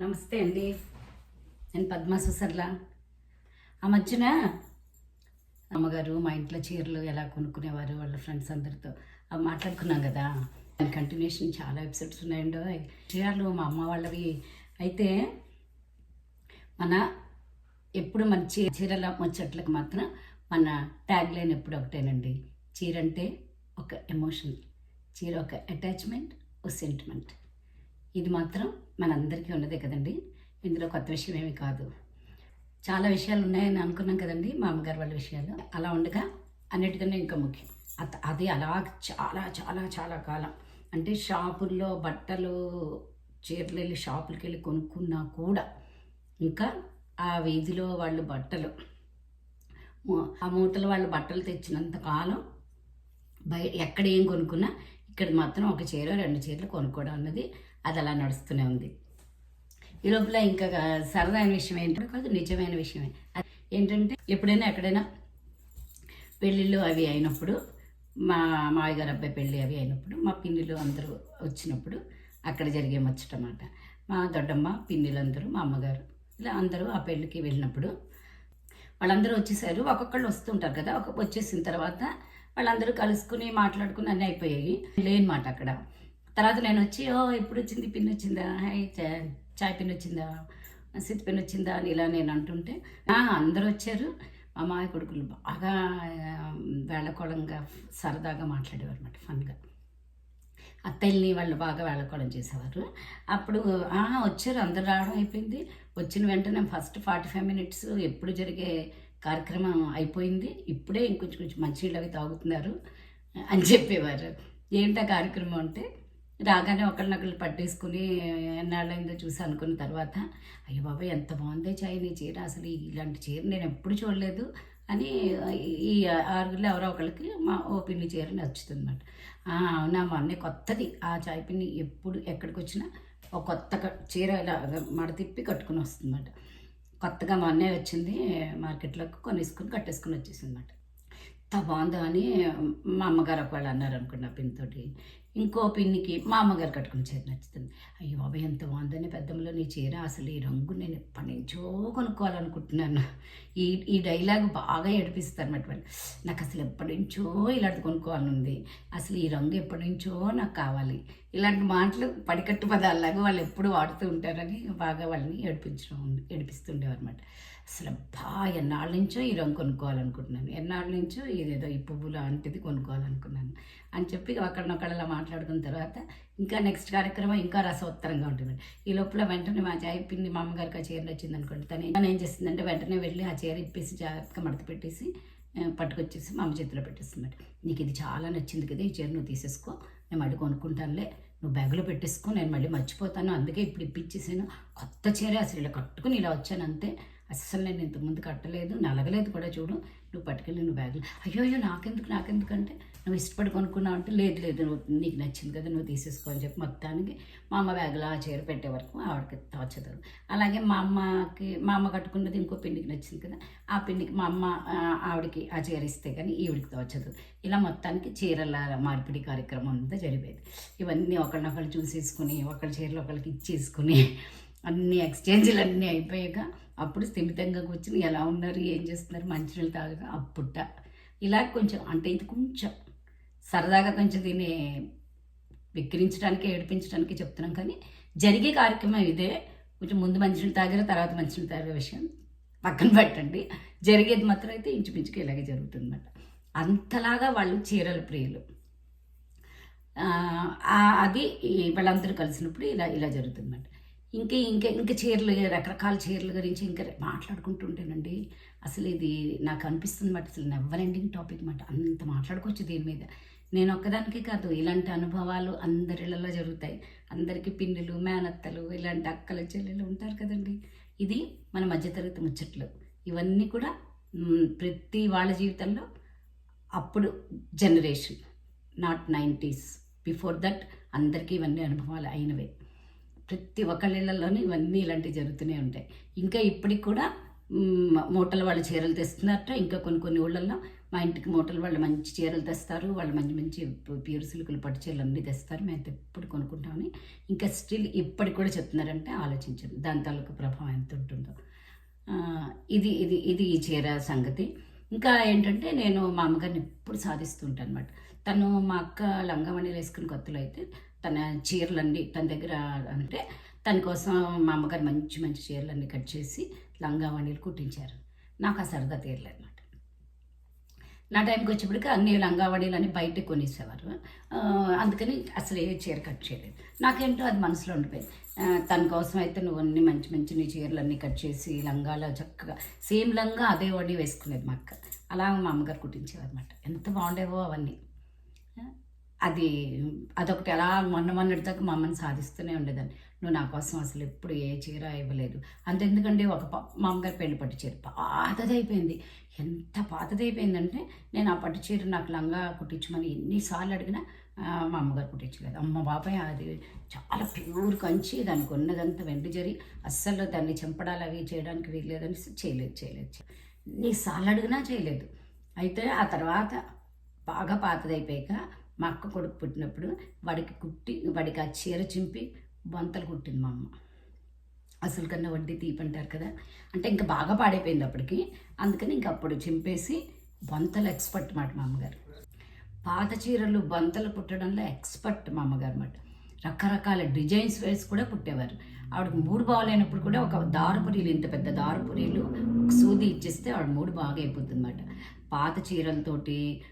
నమస్తే అండి. నేను పద్మా సుసర్ల. ఆ మధ్యన అమ్మగారు మా ఇంట్లో చీరలు ఎలా కొనుక్కునేవారు వాళ్ళ ఫ్రెండ్స్ అందరితో అవి మాట్లాడుకున్నాం కదా. దాని కంటిన్యూషన్ చాలా ఎపిసోడ్స్ ఉన్నాయండి. చీరలు మా అమ్మ వాళ్ళవి అయితే మన ఎప్పుడు మన చీ చీరల ముచ్చట్లకు మాత్రం మన ట్యాగ్ లైన్ ఎప్పుడు ఒకటేనండి. చీర అంటే ఒక ఎమోషన్ చీర ఒక అటాచ్మెంట్ ఒక సెంటిమెంట్ ఇది మాత్రం మనందరికీ ఉన్నదే కదండి. ఇందులో కొత్త విషయం ఏమీ కాదు. చాలా విషయాలు ఉన్నాయని అనుకున్నాం కదండి మా అమ్మగారు వాళ్ళ విషయాలు. అలా ఉండగా అన్నిటికన్నా ఇంకా ముఖ్యం. అత- అది అలా చాలా చాలా చాలా కాలం. అంటే షాపుల్లో బట్టలు చీరలు వెళ్ళి షాపులకి వెళ్ళి కొనుక్కున్నా కూడా ఇంకా ఆ వీధిలో వాళ్ళు బట్టలు ఆ మూటలు వాళ్ళు బట్టలు తెచ్చినంత కాలం బయ ఎక్కడ ఏం కొనుక్కున్నా ఇక్కడ మాత్రం ఒక చీర రెండు చీరలు కొనుక్కోవడం అన్నది అది అలా నడుస్తూనే ఉంది. ఈ లోపల ఇంకా సరదా విషయం ఏంటంటే కాదు నిజమైన విషయమే. ఏంటంటే ఎప్పుడైనా ఎక్కడైనా పెళ్ళిళ్ళు అవి అయినప్పుడు మా మావయ్యగారు అబ్బాయి పెళ్ళి అవి అయినప్పుడు మా పిన్నిలు అందరూ వచ్చినప్పుడు అక్కడ జరిగే ముచ్చటమాట మా దొడ్డమ్మ పిన్నిలు అందరూ మా అమ్మగారు ఇలా అందరూ ఆ పెళ్ళికి వెళ్ళినప్పుడు వాళ్ళందరూ వచ్చేసారు. ఒక్కొక్కళ్ళు వస్తుంటారు కదా ఒక వచ్చేసిన తర్వాత వాళ్ళందరూ కలుసుకుని మాట్లాడుకుని అన్నీ అయిపోయాయి. లేనమాట అక్కడ. తర్వాత నేను వచ్చి ఓ ఎప్పుడు వచ్చింది పిన్ వచ్చిందా హాయ్ చాయ్ పిన్ వచ్చిందా సిత్ పిన్ వచ్చిందా అని ఇలా నేను అంటుంటే అందరూ వచ్చారు మా మాయ కొడుకులు బాగా వేళకోళంగా సరదాగా మాట్లాడేవారు అనమాట ఫన్గా. అత్తయ్యని వాళ్ళు బాగా వేళకోళం చేసేవారు. అప్పుడు వచ్చారు అందరు రావడం అయిపోయింది. వచ్చిన వెంటనే ఫస్ట్ ఫార్టీ ఫైవ్ మినిట్స్ ఎప్పుడు జరిగే కార్యక్రమం అయిపోయింది. ఇప్పుడే ఇంకొంచెం కొంచెం మంచినీళ్ళు అవి తాగుతున్నారు అని చెప్పేవారు. ఏంటా కార్యక్రమం? అంటే రాగానే ఒకళ్ళనొకళ్ళు పట్టేసుకుని ఎన్నాళ్ళైందో చూసి అనుకున్న తర్వాత అయ్యో బాబా ఎంత బాగుంది చాయ్ నీ చీర అసలు ఇలాంటి చీర నేను ఎప్పుడు చూడలేదు అని ఈ ఆరుగురిలో ఎవరో ఒకళ్ళకి మా ఓ పిన్ని చీర నచ్చుతుందన్నమాట. అవునా మా అన్నయ్య కొత్తది. ఆ చాయ్ పిన్ని ఎప్పుడు ఎక్కడికి వచ్చినా ఒక కొత్త చీర ఇలా మడ తిప్పి కట్టుకుని వస్తుందన్నమాట. కొత్తగా మా అన్నయ్య వచ్చింది మార్కెట్లోకి కొనేసుకుని కట్టేసుకుని వచ్చేసింది అనమాట ఎంత బాగుందో అని మా అమ్మగారు ఒకవేళ అన్నారు అనుకున్న పిన్తోటి పిన్నితోటి ఇంకో పిన్నికి మా అమ్మగారు కట్టుకున్న చీర నచ్చుతుంది. అయ్యో బాబాయ్ ఎంత బాగుందని పెద్దమ్మలో నీ చీర. అసలు ఈ రంగు నేను ఎప్పటి నుంచో కొనుక్కోవాలనుకుంటున్నాను. ఈ ఈ డైలాగ్ బాగా ఏడిపిస్తారు అన్నమాట వాళ్ళు. నాకు అసలు ఎప్పటి నుంచో ఇలాంటి కొనుక్కోవాలని ఉంది అసలు ఈ రంగు ఎప్పటి నుంచో నాకు కావాలి. ఇలాంటి మాటలు పడికట్టు పదాలలాగా వాళ్ళు ఎప్పుడు వాడుతూ ఉంటారని బాగా వాళ్ళని ఏడిపించడం ఏడిపిస్తుండేవారు అనమాట అసలు బా ఎన్నాళ్ళ నుంచో ఈ రంగు కొనుక్కోవాలనుకుంటున్నాను. ఎన్నాళ్ళ నుంచో ఇదేదో ఈ పువ్వు లాంటిది కొనుక్కోవాలనుకున్నాను అని చెప్పి ఒకళ్ళనొకళ్ళలా అలా మాట్లాడుకున్న తర్వాత ఇంకా నెక్స్ట్ కార్యక్రమం ఇంకా రసోత్తరంగా ఉంటుంది. ఈ లోపల వెంటనే మా చాయ్ పిన్ని మా అమ్మగారికి ఆ చీరలు వచ్చింది అనుకోండి తను తను ఏం చేస్తుందంటే వెంటనే వెళ్ళి ఆ చీర ఇప్పేసి జాగ్రత్తగా మడత పెట్టేసి పట్టుకొచ్చేసి మా అమ్మ చేతిలో పెట్టేస్తుంది నీకు ఇది చాలా నచ్చింది కదా ఈ చీర నువ్వు తీసేసుకో నేను మళ్ళీ కొనుక్కుంటానులే నువ్వు బ్యాగులో పెట్టేసుకో నేను మళ్ళీ మర్చిపోతాను అందుకే ఇప్పుడు ఇప్పించేసాను కొత్త చీర అసలు ఇలా కట్టుకుని ఇలా వచ్చాను అంతే అసలు నేను ఇంతకుముందు కట్టలేదు నలగలేదు కూడా చూడు. నువ్వు పట్టుకెళ్ళి నువ్వు బ్యాగ్లో. అయ్యో అయ్యో నాకెందుకు నాకెందుకంటే నువ్వు ఇష్టపడి కొనుక్కున్నావు అంటే లేదు లేదు నువ్వు నీకు నచ్చింది కదా నువ్వు తీసేసుకో అని చెప్పి మొత్తానికి మా అమ్మ బ్యాగ్లో ఆ చీర పెట్టే వరకు ఆవిడకి తోచదు అలాగే మా అమ్మకి మా అమ్మ కట్టుకున్నది ఇంకో పిండికి నచ్చింది కదా ఆ పిండికి మా అమ్మ ఆవిడకి ఆ చీర ఇస్తే కానీ ఈవిడికి తోచదు ఇలా మొత్తానికి చీరల మార్పిడి కార్యక్రమం అంతా జరిపేది ఇవన్నీ ఒకళ్ళనొకళ్ళు చూసేసుకుని ఒకళ్ళ చీరలు ఒకళ్ళకి ఇచ్చేసుకుని అన్ని ఎక్స్చేంజ్లు అన్నీ అయిపోయాక అప్పుడు స్థిమితంగా కూర్చుని ఎలా ఉన్నారు ఏం చేస్తున్నారు మంచినీళ్ళు తాగగా అప్పుట. ఇలా కొంచెం అంటే ఇది కొంచెం సరదాగా కొంచెం దీన్ని విక్రించడానికి ఏడిపించడానికి చెప్తున్నాం కానీ జరిగే కార్యక్రమం ఇదే. కొంచెం ముందు మంచినీళ్ళు తాగారు తర్వాత మంచినీళ్ళు తాగే విషయం పక్కన పెట్టండి. జరిగేది మాత్రం అయితే ఇంచుమించుకు ఇలాగే జరుగుతుందన్నమాట. అంతలాగా వాళ్ళు చీరల ప్రియులు. అది వాళ్ళందరూ కలిసినప్పుడు ఇలా ఇలా జరుగుతుందన్నమాట. ఇంకా ఇంకా ఇంకా చీరలు రకరకాల చీరల గురించి ఇంకా మాట్లాడుకుంటుంటేనండి అసలు ఇది నాకు అనిపిస్తుంది మాట. అసలు నెవర్ ఎండింగ్ టాపిక్ మాట. అంత మాట్లాడుకోవచ్చు దీని మీద. నేను ఒక్కదానికే కాదు ఇలాంటి అనుభవాలు అందరిలలో జరుగుతాయి. అందరికీ పిన్నులు మేనత్తలు ఇలాంటి అక్కలు చెల్లెలు ఉంటారు కదండి. ఇది మన మధ్యతరగతి ముచ్చట్లు. ఇవన్నీ కూడా ప్రతి వాళ్ళ జీవితంలో అప్పుడు generation not nineties before that అందరికీ ఇవన్నీ అనుభవాలు అయినవే. ప్రతి ఒక్కళ్ళలోనూ ఇవన్నీ ఇలాంటివి జరుగుతూనే ఉంటాయి. ఇంకా ఇప్పటికి కూడా మూటల వాళ్ళు చీరలు తెస్తున్నారట. ఇంకా కొన్ని కొన్ని ఊళ్ళల్లో మా ఇంటికి మూటలు వాళ్ళు మంచి చీరలు తెస్తారు. వాళ్ళు మంచి మంచి ప్యూర్ సిల్కులు పట్టు చీరలు అన్నీ తెస్తారు. మేము ఎప్పుడు కొనుక్కుంటామని. ఇంకా స్టిల్ ఇప్పటికి కూడా చెప్తున్నారంటే ఆలోచించండి దాని తాలూకు ప్రభావం ఎంత ఉంటుందో. ఇది ఇది ఇది ఈ చీర సంగతి. ఇంకా ఏంటంటే నేను మా అమ్మగారిని ఎప్పుడు సాధిస్తుంటాను అనమాట తను మా అక్క లంగామణిలు వేసుకుని కొత్తలో అయితే తన చీరలన్నీ తన దగ్గర అంటే తన కోసం మా అమ్మగారు మంచి మంచి చీరలన్నీ కట్ చేసి లంగా లంగామణిలు కుట్టించారు. నాకు ఆ సరదా తీరలేదు అనమాట నా టైంకి వచ్చేప్పటికి అన్ని లంగావడీలు అని బయట కొనేసేవారు. అందుకని అసలు ఏ చీర కట్ చేయలేదు. నాకేంటో అది మనసులో ఉండిపోయింది. తన కోసం అయితే నువ్వు అన్ని మంచి మంచి నీ చీరలు అన్నీ కట్ చేసి లంగాలో చక్కగా సేమ్ లంగా అదే వడి వేసుకునేది మా అక్క. అలా మా అమ్మగారు కుట్టించేవారు అనమాట ఎంత బాగుండేవో అవన్నీ. అది అదొకటి అలా మొన్న మొన్నటి దాకా మా అమ్మని సాధిస్తూనే ఉండేదాన్ని. నువ్వు నా కోసం అసలు ఎప్పుడు ఏ చీర ఇవ్వలేదు. అంతెందుకంటే ఒక ప- మా అమ్మగారు పెళ్ళి పట్టు చీర పాతదైపోయింది. ఎంత పాతదైపోయిందంటే నేను ఆ పట్టు చీర నాకు లంగా కుట్టించమని ఎన్నిసార్లు అడిగినా మా అమ్మగారు కుట్టించలేదు. అమ్మ బాబాయ్ అది చాలా ప్యూర్ కంచి దానికి ఉన్నదంతా వెండి జరి అస్సలు దాన్ని చెంపడాలు అవి చేయడానికి వీల్లేదని చేయలేదు చేయలేదు. ఎన్నిసార్లు అడిగినా చేయలేదు. అయితే ఆ తర్వాత బాగా పాతదైపోయాక మా అక్క కొడుకు పుట్టినప్పుడు వాడికి కుట్టి వాడికి ఆ చీర చింపి బొంతలు కుట్టింది మా అమ్మ. అసలు కన్నా వడ్డీ తీపంటారు కదా. అంటే ఇంకా బాగా పాడైపోయింది అప్పటికి. అందుకని ఇంక అప్పుడు చింపేసి బొంతలు ఎక్స్పర్ట్ మాట మా అమ్మగారు. పాత చీరలు బొంతలు కుట్టడంలో ఎక్స్పర్ట్ మా అమ్మగారు అన్నమాట రకరకాల డిజైన్స్ వేసి కూడా కుట్టేవారు. ఆవిడకి మూడు బాగాలేనప్పుడు కూడా ఒక దారపురీలు ఇంత పెద్ద దారపురీలు ఒక సూది ఇచ్చేస్తే ఆవిడ మూడు బాగా అయిపోతుంది అన్నమాట పాత చీరలతోటి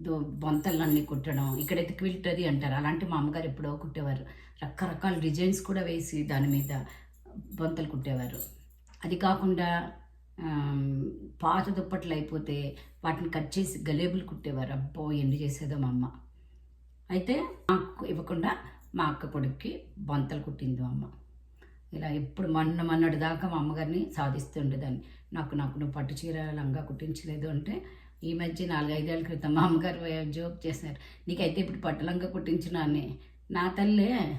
దో- బొంతలన్నీ కుట్టడం ఇక్కడైతే క్విల్ట్ అది అంటారు. అలాంటి మా అమ్మగారు ఎప్పుడో కుట్టేవారు. రకరకాల డిజైన్స్ కూడా వేసి దాని మీద బొంతలు కుట్టేవారు. అది కాకుండా పాత దుప్పట్లు అయిపోతే వాటిని కట్ చేసి గలేబులు కుట్టేవారు. అబ్బో ఎన్ని చేసేదో మా అమ్మ. అయితే మాకు ఇవ్వకుండా మా అక్క కొడుక్కి బొంతలు కుట్టింది మా అమ్మ. ఇలా ఎప్పుడు మొన్న మొన్నటి దాకా మా అమ్మగారిని సాధిస్తుండేదాన్ని నాకు నాకు నువ్వు పట్టు చీర లంగా కుట్టించలేదు అంటే ఈ మధ్య నాలుగైదేళ్ళ క్రితం మా అమ్మగారు జోక్ చేశారు. నీకైతే ఇప్పుడు పట్టు లంగా అని నా తల్లే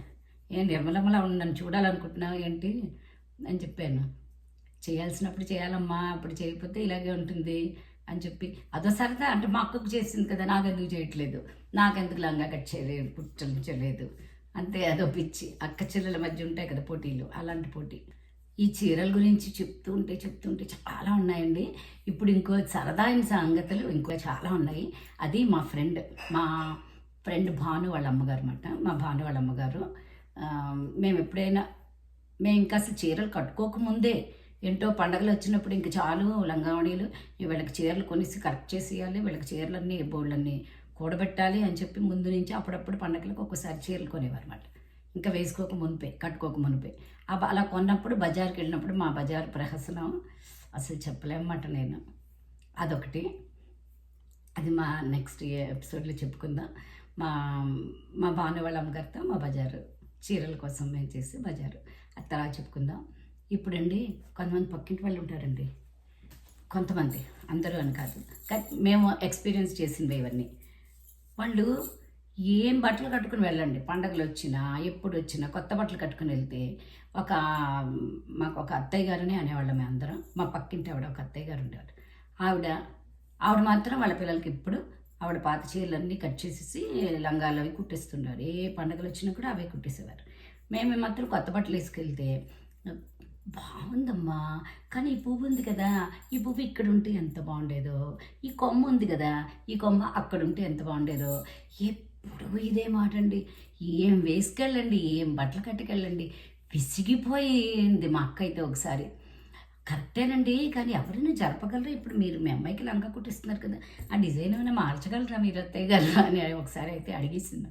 ఏ నిర్మలమలా ఉన్నాను చూడాలనుకుంటున్నావు ఏంటి? అని చెప్పాను. చేయాల్సినప్పుడు చేయాలమ్మా అప్పుడు చేయకపోతే ఇలాగే ఉంటుంది అని చెప్పి. అదో సరదా అంటే మా అక్కకు చేసింది కదా నాకెందుకు చేయట్లేదు? నాకెందుకు లంగా కట్ చేయలేదు కుట్టించలేదు. అంతే అదో పిచ్చి. అక్క చెల్లెల మధ్య ఉంటాయి కదా పోటీలు అలాంటి పోటీ. ఈ చీరల గురించి చెప్తూ ఉంటే చెప్తుంటే చాలా ఉన్నాయండి. ఇప్పుడు ఇంకో సరదాయిన సంగతులు ఇంకో చాలా ఉన్నాయి. అది మా ఫ్రెండ్ మా ఫ్రెండ్ భాను వాళ్ళ అమ్మగారు అనమాట మా భాను వాళ్ళ అమ్మగారు. మేము ఎప్పుడైనా మేము ఇంకా అసలు చీరలు కట్టుకోకముందే ఏంటో పండగలు వచ్చినప్పుడు ఇంక చాలు లంగావణీలు వీళ్ళకి చీరలు కొనేసి కరెక్ట్ చేసేయాలి వీళ్ళకి చీరలన్నీ బోళ్ళన్నీ కూడబెట్టాలి అని చెప్పి ముందు నుంచి అప్పుడప్పుడు పండగలకు ఒక్కసారి చీరలు కొనేవారు అనమాట ఇంకా వేసుకోక మునిపే కట్టుకోక మునిపే. అలా కొన్నప్పుడు బజార్కి వెళ్ళినప్పుడు మా బజార్ ప్రహసనం. అసలు చెప్పలేమన్నమాట నేను. అదొకటి. అది మా నెక్స్ట్ ఎపిసోడ్లో చెప్పుకుందాం. మా మా భాను వాళ్ళ అమ్మగారితో మా బజారు చీరల కోసం మేము చేసి బజారు. అది తర్వాత చెప్పుకుందాం. ఇప్పుడండి కొంతమంది పక్కింటి వాళ్ళు ఉంటారండి. కొంతమంది అందరూ అని కాదు. కానీ మేము ఎక్స్పీరియన్స్ చేసింది ఇవన్నీ. వాళ్ళు ఏం బట్టలు కట్టుకుని వెళ్ళండి. పండగలు వచ్చినా ఎప్పుడు వచ్చినా కొత్త బట్టలు కట్టుకుని వెళ్తే ఒక మాకు ఒక అత్తయ్య గారని అనేవాళ్ళం మేము అందరం. మా పక్కింటి ఆవిడ ఒక అత్తయ్య గారు ఉండేవారు ఆవిడ ఆవిడ మాత్రం వాళ్ళ పిల్లలకి ఇప్పుడు ఆవిడ పాత చీరలన్నీ కట్ చేసేసి లంగాలు అవి కుట్టిస్తున్నారు ఏ పండగలు వచ్చినా కూడా అవే కుట్టేసేవారు. మేము మాత్రం కొత్త బట్టలు వేసుకెళ్తే బాగుందమ్మా కానీ ఈ పువ్వు ఉంది కదా ఈ పువ్వు ఇక్కడ ఉంటే ఎంత బాగుండేదో ఈ కొమ్మ ఉంది కదా ఈ కొమ్మ అక్కడ ఉంటే ఎంత బాగుండేదో ఎప్పుడు ఇదే మాట అండి ఏం వేసుకెళ్ళండి ఏం బట్టలు కట్టుకెళ్ళండి. విసిగిపోయింది మా అక్క అయితే ఒకసారి. కరెక్టేనండి కానీ ఎవరైనా జరపగలరా? ఇప్పుడు మీరు మీ అమ్మాయికి లంగా కుట్టిస్తున్నారు కదా ఆ డిజైన్ ఏమైనా మార్చగలరా మీరు అత్తయ్య గారు అని ఒకసారి అయితే అడిగేసింది.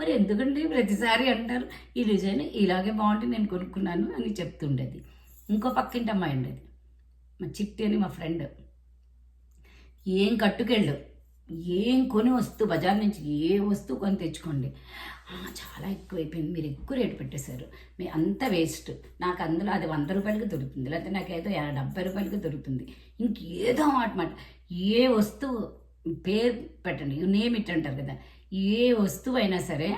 మరి ఎందుకండి ప్రతిసారి అంటారు ఈ డిజైన్ ఇలాగే బాగుంటే నేను కొనుక్కున్నాను అని చెప్తుండేది. ఇంకో పక్కింటి అమ్మాయి ఉండేది? మా చిట్టి అని మా ఫ్రెండ్. ఏం కట్టుకెళ్ళు. ఏం కొని వస్తువు బజార్ నుంచి ఏ వస్తువు కొని తెచ్చుకోండి. చాలా ఎక్కువైపోయింది. మీరు ఎక్కువ రేటు పెట్టేశారు. మీ అంత వేస్ట్. నాకు అందులో అది వంద రూపాయలకి దొరుకుతుంది. లేకపోతే నాకు ఏదో డెబ్బై రూపాయలకి దొరుకుతుంది. ఇంకేదో మాట మాట ఏ వస్తువు పేరు పెట్టండి. నేమ్ ఇట్ అంటారు కదా. ఏ వస్తువు అయినా సరే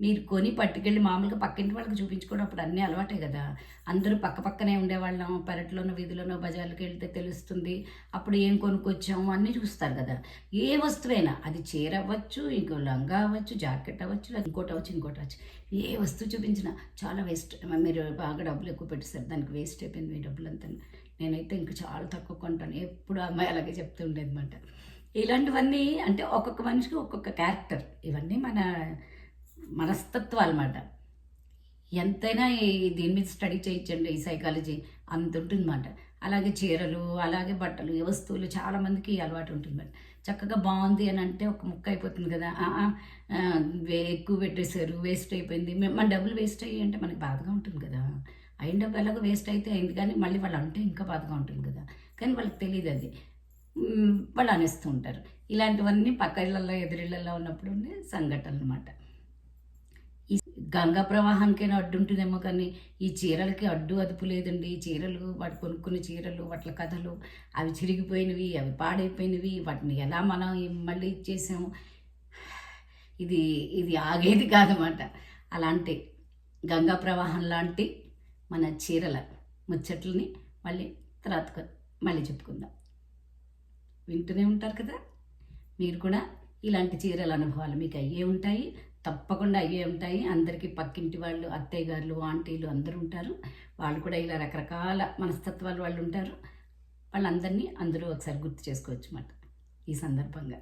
మీరు కొని పట్టుకెళ్ళి మామూలుగా పక్కింటి వాళ్ళకి చూపించుకోవడం అప్పుడు అన్నీ అలవాటే కదా. అందరూ పక్క పక్కనే ఉండేవాళ్ళం. పెరట్లోనో వీధిలోనో బజార్లకు వెళ్తే తెలుస్తుంది. అప్పుడు ఏం కొనుక్కొచ్చాము? అన్నీ చూస్తారు కదా. ఏ వస్తువైనా అది చీర అవ్వచ్చు ఇంకో లంగా అవ్వచ్చు జాకెట్ అవ్వచ్చు ఇంకోటి అవ్వచ్చు ఇంకోటి అవ్వచ్చు. ఏ వస్తువు చూపించినా చాలా వేస్ట్. మీరు బాగా డబ్బులు ఎక్కువ పెట్టేస్తారు దానికి వేస్ట్ అయిపోయింది మీ డబ్బులు అంతా నేనైతే ఇంకా చాలా తక్కువ కొంటాను. ఎప్పుడు అమ్మాయి అలాగే చెప్తూ ఇలాంటివన్నీ అంటే ఒక్కొక్క మనిషికి ఒక్కొక్క క్యారెక్టర్. ఇవన్నీ మన మనస్తత్వం అనమాట ఎంతైనా ఈ దీని మీద స్టడీ చేయించండి ఈ సైకాలజీ అంత ఉంటుందన్నమాట. అలాగే చీరలు అలాగే బట్టలు ఈ వస్తువులు చాలామందికి అలవాటు ఉంటుంది చక్కగా బాగుంది అని అంటే ఒక ముక్క అయిపోతుంది కదా. ఎక్కువ పెట్టేశారు వేస్ట్ అయిపోయింది. మన డబ్బులు వేస్ట్ అయ్యి అంటే మనకి బాధగా ఉంటుంది కదా. అయిన డబ్బు ఎలాగో వేస్ట్ అయితే అయింది కానీ మళ్ళీ వాళ్ళు అంటే ఇంకా బాధగా ఉంటుంది కదా. కానీ వాళ్ళకి తెలియదు అది. వాళ్ళు అనేస్తూ ఉంటారు. ఇలాంటివన్నీ పక్క ఇళ్ళల్లో ఎదురిళ్ళల్లో ఉన్నప్పుడు ఉండే సంఘటనలు అనమాట గంగా ప్రవాహానికైనా అడ్డు ఉంటుందేమో కానీ ఈ చీరలకి అడ్డు అదుపు లేదండి. ఈ చీరలు వాటి కొనుక్కున్న చీరలు వాటి కథలు అవి చిరిగిపోయినవి అవి పాడైపోయినవి వాటిని ఎలా మనం మళ్ళీ ఇచ్చేసాము ఇది ఇది ఆగేది కాదన్నమాట. అలాంటి గంగా ప్రవాహం లాంటి మన చీరల ముచ్చట్లని మళ్ళీ తర్వాత మళ్ళీ చెప్పుకుందాం. వింటూనే ఉంటారు కదా? మీరు కూడా ఇలాంటి చీరల అనుభవాలు మీకు అయ్యే ఉంటాయి. తప్పకుండా అయ్యే ఉంటాయి. అందరికీ పక్కింటి వాళ్ళు అత్తయ్య గారు ఆంటీలు అందరూ ఉంటారు. వాళ్ళు కూడా ఇలా రకరకాల మనస్తత్వాలు వాళ్ళు ఉంటారు. వాళ్ళందరినీ అందరూ ఒకసారి గుర్తు చేసుకోవచ్చు అన్నమాట ఈ సందర్భంగా.